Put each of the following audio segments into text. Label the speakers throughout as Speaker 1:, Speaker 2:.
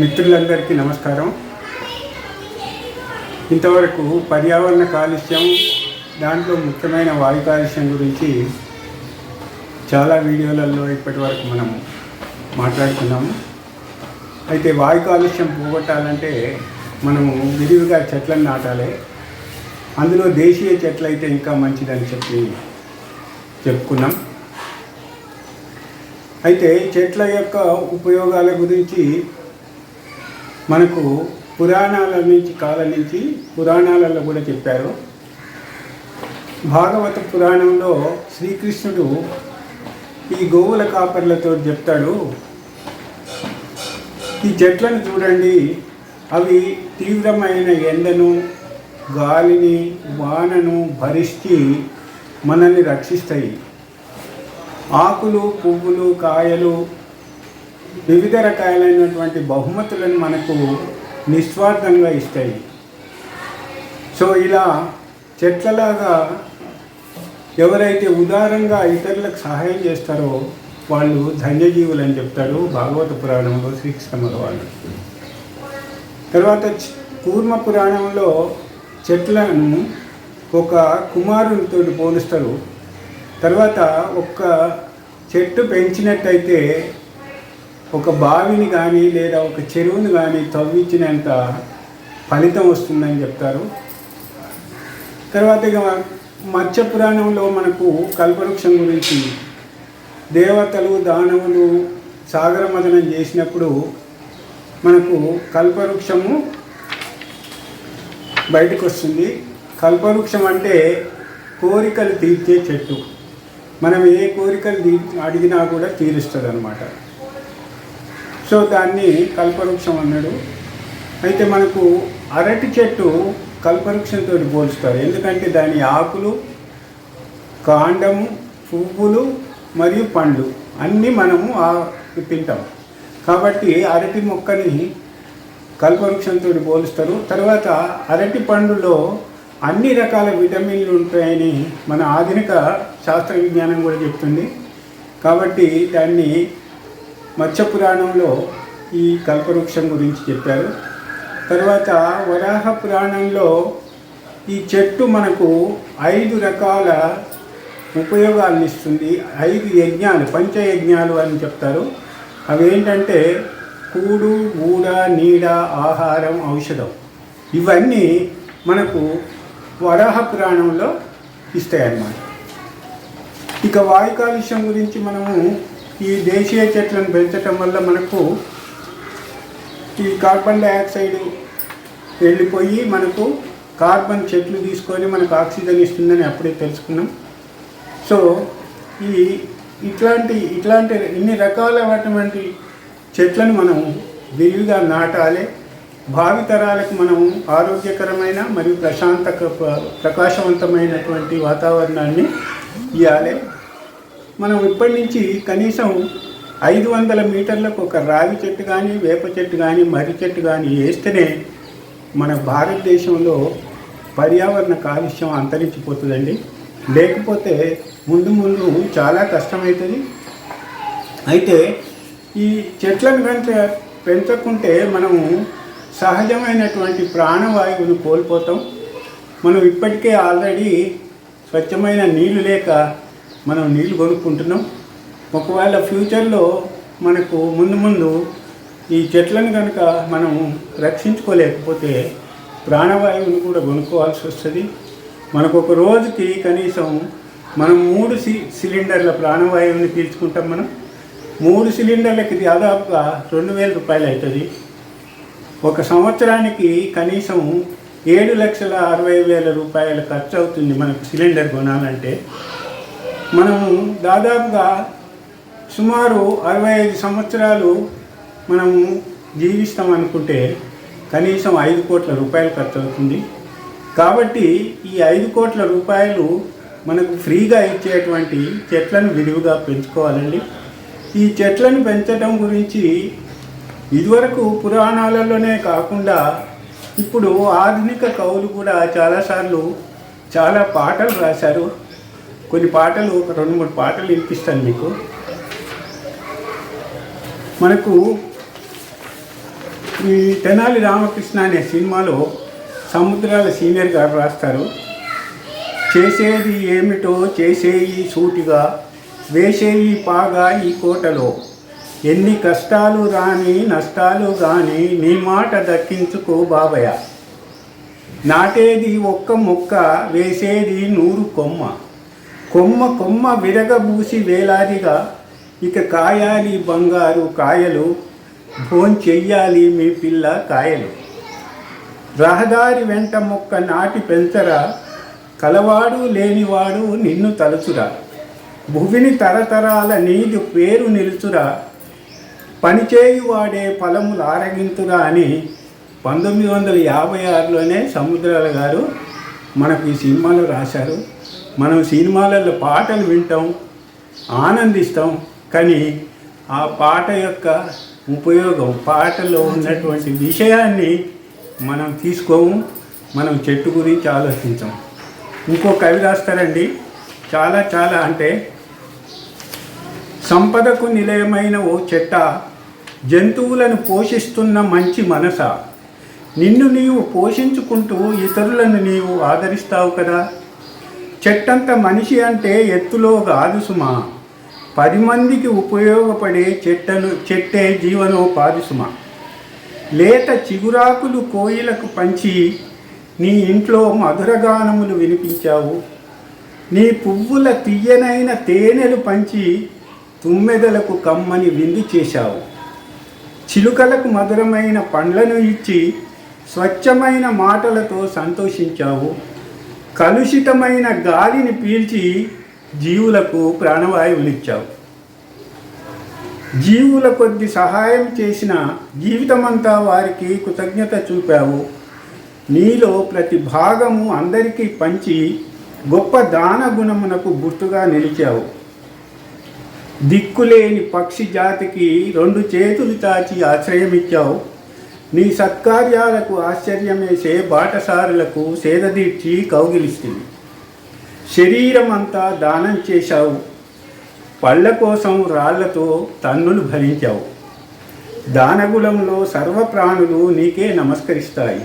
Speaker 1: మిత్రులందరికీ నమస్కారం. ఇంతవరకు పర్యావరణ కాలుష్యం దాంట్లో ముఖ్యమైన వాయు కాలుష్యం గురించి చాలా వీడియోలలో ఇప్పటి వరకు మనం మాట్లాడుకున్నాము అయితే వాయు కాలుష్యం పోగొట్టాలంటే మనము విరివిగా చెట్లను నాటాలి. అందులో దేశీయ చెట్లు అయితే ఇంకా మంచిదని చెప్పి చెప్పుకున్నాం. అయితే చెట్ల యొక్క ఉపయోగాల గురించి మనకు పురాణాల నుంచి కాలం నుంచి పురాణాలలో కూడా చెప్పారు. భాగవత పురాణంలో శ్రీకృష్ణుడు ఈ గోవుల కాపర్లతో చెప్తాడు ఈ చెట్లను చూడండి. అవి తీవ్రమైన ఎండను గాలిని వానను భరిష్టి మనల్ని రక్షిస్తాయి. ఆకులు పువ్వులు కాయలు వివిధ రకాలైనటువంటి బహుమతులను మనకు నిస్వార్థంగా ఇస్తాయి. సో ఇలా చెట్లలాగా ఎవరైతే ఉదారంగా ఇతరులకు సహాయం చేస్తారో వాళ్ళు ధన్యజీవులు అని చెప్తాడు భాగవత పురాణంలో శ్రీకృష్ణ వాళ్ళు. తర్వాత కూర్మ పురాణంలో చెట్లను ఒక కుమారునితో పోలుస్తారు. తర్వాత ఒక్క చెట్టు పెంచినట్టయితే ఒక బావిని కానీ లేదా ఒక చెరువుని కానీ తవ్వించినంత ఫలితం వస్తుందని చెప్తారు. తర్వాత ఇక మత్స్య పురాణంలో మనకు కల్పవృక్షం గురించి దేవతలు దానవులు సాగర మదనం చేసినప్పుడు మనకు కల్పవృక్షము బయటకు వస్తుంది కల్పవృక్షం అంటే కోరికలు తీర్చే చెట్టు. మనం ఏ కోరికలు అడిగినా కూడా తీరుస్తుంది అనమాట సో దాన్ని కల్పవృక్షం అన్నాడు. అయితే మనకు అరటి చెట్టు కల్పవృక్షంతో పోల్చుతారు ఎందుకంటే దాని ఆకులు కాండము పువ్వులు మరియు పండ్లు అన్నీ మనము తింటాం. కాబట్టి అరటి మొక్కని కల్పవృక్షంతో పోలుస్తారు. తర్వాత అరటి పండులో అన్ని రకాల విటమిన్లు ఉంటాయని మన ఆధునిక శాస్త్ర విజ్ఞానం కూడా చెప్తుంది. కాబట్టి దాన్ని మత్స్య పురాణంలో ఈ కల్పవృక్షం గురించి చెప్పారు. తర్వాత వరాహ పురాణంలో ఈ చెట్టు మనకు ఐదు రకాల ఉపయోగాలను ఇస్తుంది. ఐదు యజ్ఞాలు పంచయజ్ఞాలు అని చెప్తారు. అవేంటంటే కూడు గూడ నీడ ఆహారం ఔషధం ఇవన్నీ మనకు వరాహ పురాణంలో ఇస్తాయన్నమాట. ఇక వాయు కాలుష్యం గురించి మనము ఈ దేశీయ చెట్లను పెంచటం వల్ల మనకు ఈ కార్బన్ డైఆక్సైడ్ వెళ్ళిపోయి మనకు కార్బన్ చెట్లు తీసుకొని మనకు ఆక్సిజన్ ఇస్తుందని అప్పుడే తెలుసుకున్నాం. సో ఈ ఇట్లాంటి ఇట్లాంటి ఇన్ని రకాలైనటువంటి చెట్లను మనం విరివిగా నాటాలి. భావితరాలకు మనం ఆరోగ్యకరమైన మరియు ప్రశాంత ప్రకాశవంతమైనటువంటి వాతావరణాన్ని ఇవ్వాలి మనం ఇప్పటి నుంచి కనీసం ఐదు వందల మీటర్లకు ఒక రావి చెట్టు కానీ వేప చెట్టు కానీ మర్రి చెట్టు కానీ వేస్తేనే మన భారతదేశంలో పర్యావరణ కాలుష్యం అంతరించిపోతుందండి. లేకపోతే ముందు ముందు చాలా కష్టమవుతుంది అయితే ఈ చెట్లను కనుక పెంచకుంటే మనము సహజమైనటువంటి ప్రాణవాయువును కోల్పోతాం. మనం ఇప్పటికే ఆల్రెడీ స్వచ్ఛమైన నీళ్ళు లేక మనం నీళ్ళు కొనుక్కుంటున్నాం. ఒకవేళ ఫ్యూచర్లో మనకు ముందు ముందు ఈ చెట్లను కనుక మనం రక్షించుకోలేకపోతే ప్రాణవాయువుని కూడా కొనుక్కోవాల్సి వస్తుంది. మనకు ఒక రోజుకి కనీసం మనం మూడు సి సిలిండర్ల ప్రాణవాయువుని పీల్చుకుంటాం మనం. మూడు సిలిండర్లకి దాదాపుగా రెండు వేల రూపాయలు అవుతుంది ఒక సంవత్సరానికి కనీసం ఏడు లక్షల అరవై వేల రూపాయల ఖర్చు అవుతుంది మనకు సిలిండర్ కొనాలంటే. మనము దాదాపుగా సుమారు అరవై ఐదు సంవత్సరాలు మనము జీవిస్తాం అనుకుంటే కనీసం ఐదు కోట్ల రూపాయలు ఖర్చు అవుతుంది కాబట్టి ఈ ఐదు కోట్ల రూపాయలు మనకు ఫ్రీగా ఇచ్చేటువంటి చెట్లను విరివిగా పెంచుకోవాలండి. ఈ చెట్లను పెంచడం గురించి ఇదివరకు పురాణాలలోనే కాకుండా ఇప్పుడు ఆధునిక కవులు కూడా చాలాసార్లు చాలా పాటలు రాశారు. కొన్ని పాటలు ఒక రెండు మూడు పాటలు వినిపిస్తాను మీకు. మనకు ఈ తెనాలి రామకృష్ణ అనే సినిమాలో సముద్రాల సీనియర్ గారు రాస్తారు. చేసేది ఏమిటో చేసేయి సూటిగా వేసేయి పాగా ఈ కోటలో. ఎన్ని కష్టాలు రాని నష్టాలు గాని నీ మాట దక్కించుకో బాబయ్య. నాటేది ఒక్క మొక్క వేసేది నూరు కొమ్మ. కొమ్మ కొమ్మ విరగబూసి వేలాదిగా ఇక కాయాలి బంగారు కాయలు భోంచెయ్యాలి మీ పిల్ల కాయలు. రహదారి వెంట మొక్క నాటి పెంచరా కలవాడు లేనివాడు నిన్ను తలుచురా. భువిని తరతరాల నీదు పేరు నిలుచురా. పనిచేయువాడే ఫలములు ఆరగింతురా అని పంతొమ్మిది వందల యాభై ఆరులోనే సముద్రాల గారు మనకు ఈ సినిమాలో రాశారు. మనం సినిమాలలో పాటలు వింటాం ఆనందిస్తాం కానీ ఆ పాట యొక్క ఉపయోగం పాటలో ఉన్నటువంటి విషయాన్ని మనం తీసుకోము మనం చెట్టు గురించి ఆలోచించాం. ఇంకో కవి రాస్తారండి చాలా చాలా అంటే సంపదకు నిలయమైన ఓ చెట్ట జంతువులను పోషిస్తున్న మంచి మనస. నిన్ను నీవు పోషించుకుంటూ ఇతరులను నీవు ఆదరిస్తావు కదా. చెట్టంత మనిషి అంటే ఎత్తులో కాదు సుమా. పది మందికి ఉపయోగపడే చెట్టను చెట్టే జీవనోపాధి సుమా. లేత చిగురాకులు కోయిలకు పంచి నీ ఇంట్లో మధురగానములు వినిపించావు. నీ పువ్వుల తీయనైన తేనెలు పంచి తుమ్మెదలకు కమ్మని విందు చేశావు. చిలుకలకు మధురమైన పండ్లను ఇచ్చి స్వచ్ఛమైన మాటలతో సంతోషించావు. కలుషితమైన గాలిని పీల్చి జీవులకు ప్రాణవాయువునిచ్చావు. జీవుల కొద్ది సహాయం చేసిన జీవితమంతా వారికి కృతజ్ఞత చూపావు. నీలో ప్రతి భాగము అందరికీ పంచి గొప్ప దాన గుణమునకు గుర్తుగా నిలిచావు. దిక్కులేని పక్షి జాతికి రెండు చేతులు చాచి ఆశ్రయమిచ్చావు. నీ సత్కార్యాలకు ఆశ్చర్యమేసే బాటసారులకు సేదదీర్చి కౌగిలిస్తుంది. శరీరం అంతా దానం చేశావు. పళ్ళ కోసం రాళ్ళతో తన్నులు భరించావు. దానగులంలో సర్వప్రాణులు నీకే నమస్కరిస్తాయి.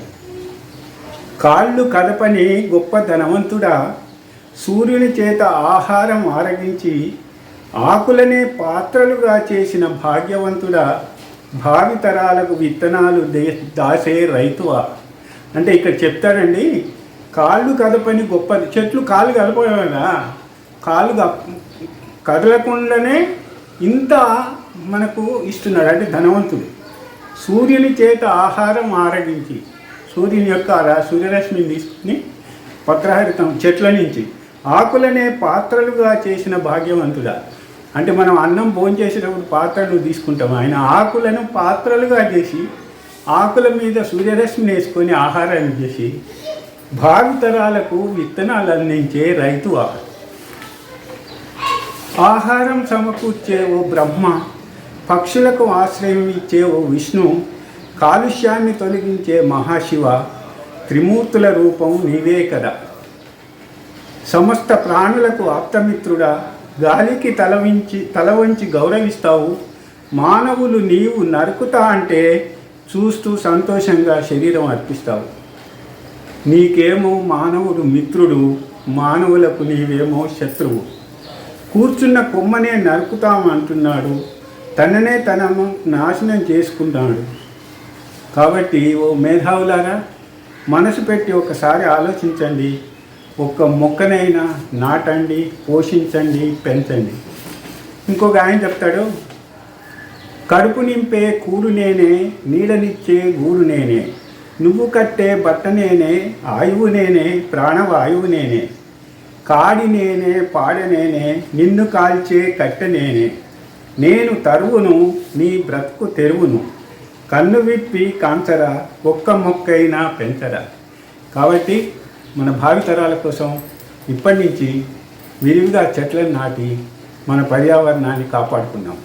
Speaker 1: కాళ్ళు కదపని గొప్ప ధనవంతుడా. సూర్యుని చేత ఆహారం ఆరగించి ఆకులనే పాత్రలుగా చేసిన భాగ్యవంతుడా. భావితరాలకు విత్తనాలు దే దాసే రైతువా. అంటే ఇక్కడ చెప్తాడండి కాళ్ళు కదపని గొప్ప చెట్లు కాళ్ళు కదపడా కాళ్ళు కదలకుండానే ఇంత మనకు ఇస్తున్నాడు అంటే ధనవంతుడు. సూర్యుని చేత ఆహారం ఆరగించి సూర్యుని యొక్క సూర్యరశ్మిని తీసుకుని పత్రహరితం చెట్ల నుంచి ఆకులనే పాత్రలుగా చేసిన భాగ్యవంతుడా. అంటే మనం అన్నం భోజనం చేసేటప్పుడు పాత్రలు తీసుకుంటాం ఆయన ఆకులను పాత్రలుగా చేసి ఆకుల మీద సూర్యరశ్మిని వేసుకొని ఆహారాన్ని చేసి భావితరాలకు విత్తనాలు అందించే రైతు ఆహారం ఆహారం సమకూర్చే ఓ బ్రహ్మ పక్షులకు ఆశ్రయం ఇచ్చే ఓ విష్ణు కాలుష్యాన్ని తొలగించే మహాశివ త్రిమూర్తుల రూపం నీవే కదా. సమస్త ప్రాణులకు ఆప్తమిత్రుడా గాలికి తల వంచి తల వంచి గౌరవిస్తావు. మానవులు నీవు నరుకుతా అంటే చూస్తూ సంతోషంగా శరీరం అర్పిస్తావు. నీకేమో మానవుడు మిత్రుడు మానవులకు నీవేమో శత్రువు. కూర్చున్న కొమ్మనే నరుకుతామంటున్నాడు తననే తనను నాశనం చేసుకున్నాడు కాబట్టి ఓ మేధావులారా మనసు పెట్టి ఒకసారి ఆలోచించండి. ఒక్క మొక్కనైనా నాటండి పోషించండి పెంచండి. ఇంకొక ఆయన చెప్తాడు కడుపు నింపే కూడు నేనే నీడనిచ్చే గూడు నేనే. నువ్వు కట్టే బట్ట నేనే ఆయువు నేనే ప్రాణవాయువు నేనే. కాడి నేనే పాడ నేనే నిన్ను కాల్చే కట్టె నేనే. నేను తరువును నీ బ్రతుకు తెరువును. కన్ను విప్పి కాంచరా ఒక్క మొక్కైనా పెంచరా. కాబట్టి మన భావితరాల కోసం ఇప్పటి నుంచి విరివిగా చెట్లను నాటి మన పర్యావరణాన్ని కాపాడుకున్నాం.